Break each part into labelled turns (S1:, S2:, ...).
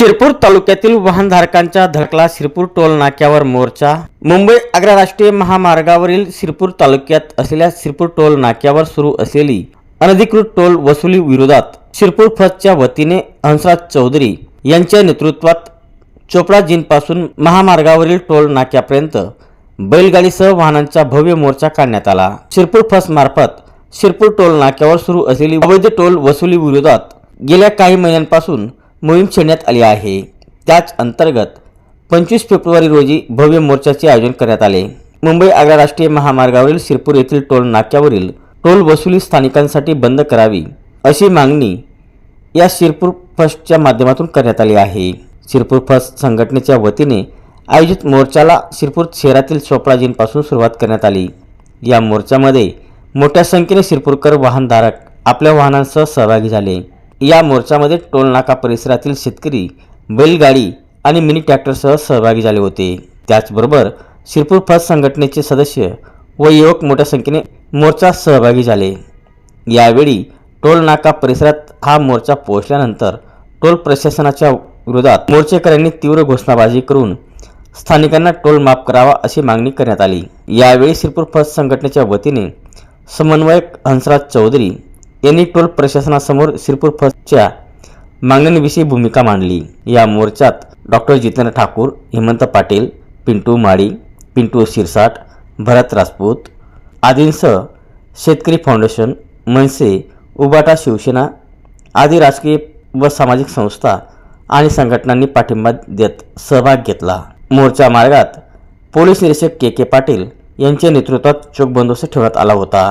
S1: शिरपूर तालुक्यातील वाहनधारकांच्या धडकला शिरपूर टोल नाक्यावर मोर्चा. मुंबई आग्रा राष्ट्रीय महामार्गावरील शिरपूर तालुक्यात असलेल्या शिरपूर टोल नाक्यावर सुरू असलेली अनधिकृत टोल वसुली विरोधात शिरपूर फसच्या वतीने हंसराज चौधरी यांच्या नेतृत्वात चोपडाजींपासून महामार्गावरील टोल नाक्यापर्यंत बैलगाडीसह वाहनांचा भव्य मोर्चा काढण्यात आला. शिरपूर फस मार्फत शिरपूर टोल नाक्यावर सुरू असलेली अवैध टोल वसुली विरोधात गेल्या काही महिन्यांपासून मोहीम छेडण्यात आली आहे. त्याच अंतर्गत पंचवीस फेब्रुवारी रोजी भव्य मोर्चाचे आयोजन करण्यात आले. मुंबई आग्रा राष्ट्रीय महामार्गावरील शिरपूर येथील टोल नाक्यावरील टोल वसुली स्थानिकांसाठी बंद करावी अशी मागणी या शिरपूर फस्टच्या माध्यमातून करण्यात आली आहे. शिरपूर फस्ट संघटनेच्या वतीने आयोजित मोर्चाला शिरपूर शहरातील चोपडाजींपासून सुरुवात करण्यात आली. या मोर्चामध्ये मोठ्या संख्येने शिरपूरकर वाहनधारक आपल्या वाहनांसह सहभागी झाले. या मोर्चामध्ये टोलनाका परिसरातील शेतकरी बैलगाडी आणि मिनी ट्रॅक्टरसह सहभागी झाले होते. त्याचबरोबर शिरपूर फस संघटनेचे सदस्य व युवक मोठ्या संख्येने मोर्चात सहभागी झाले. यावेळी टोलनाका परिसरात हा मोर्चा पोहोचल्यानंतर टोल प्रशासनाच्या विरोधात मोर्चेकऱ्यांनी तीव्र घोषणाबाजी करून स्थानिकांना टोल माफ करावा अशी मागणी करण्यात आली. यावेळी शिरपूर फस संघटनेच्या वतीने समन्वयक हंसराज चौधरी यांनी टोल प्रशासनासमोर शिरपूर फसच्या मागण्यांविषयी भूमिका मांडली. या मोर्चात डॉक्टर जितेंद्र ठाकूर हेमंत पाटील पिंटू माळी पिंटू शिरसाट भरत राजपूत आदींसह शेतकरी फाउंडेशन मनसे उबाटा शिवसेना आदी राजकीय व सामाजिक संस्था आणि संघटनांनी पाठिंबा देत सहभाग घेतला. मोर्चा मार्गात पोलीस निरीक्षक के के पाटील यांच्या नेतृत्वात चोख बंदोबस्त ठेवण्यात आला होता.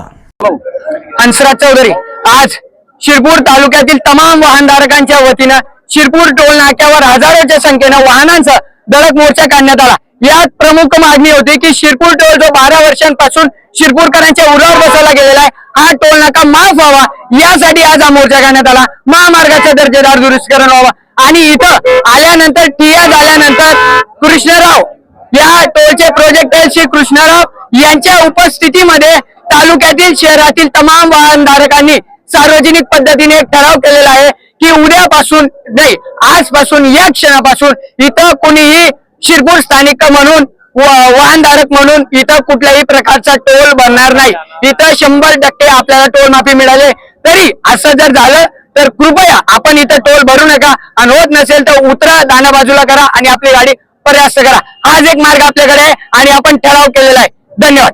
S2: हंसराज चौधरी आज शिरपूर तालुक्यातील तमाम वाहनधारकांच्या वतीनं शिरपूर टोल नाक्यावर हजारोच्या संख्येनं वाहनांचा धडक मोर्चा काढण्यात आला. यात प्रमुख मागणी होती की शिरपूर टोल जो बारा वर्षांपासून शिरपूरकरांच्या उरावर बसवला गेलेला आहे हा टोल नाका माफ व्हावा. यासाठी आज हा मोर्चा काढण्यात आला. महामार्गाचा दर्जेदार दुरुस्तीकरण व्हावा. आणि इथं आल्यानंतर टिया झाल्यानंतर कृष्णराव या टोलचे प्रोजेक्ट श्री कृष्णराव यांच्या उपस्थितीमध्ये तालुक्यातील शहरातील तमाम वाहनधारकांनी सार्वजनिक पद्धतीने एक ठराव केलेला आहे की उद्यापासून नाही आजपासून या क्षणापासून इथं कोणीही शिरपूर स्थानिक म्हणून वाहनधारक म्हणून इथं कुठल्याही प्रकारचा टोल भरणार नाही. इथं शंभर टक्के आपल्याला टोल माफी मिळाले. तरी असं जर झालं तर कृपया आपण इथं टोल भरू नका. आणि होत नसेल तर उतरा दाना बाजूला करा आणि आपली गाडी पर्यास्त करा. हाच एक मार्ग आपल्याकडे आहे आणि आपण ठराव केलेला आहे. धन्यवाद.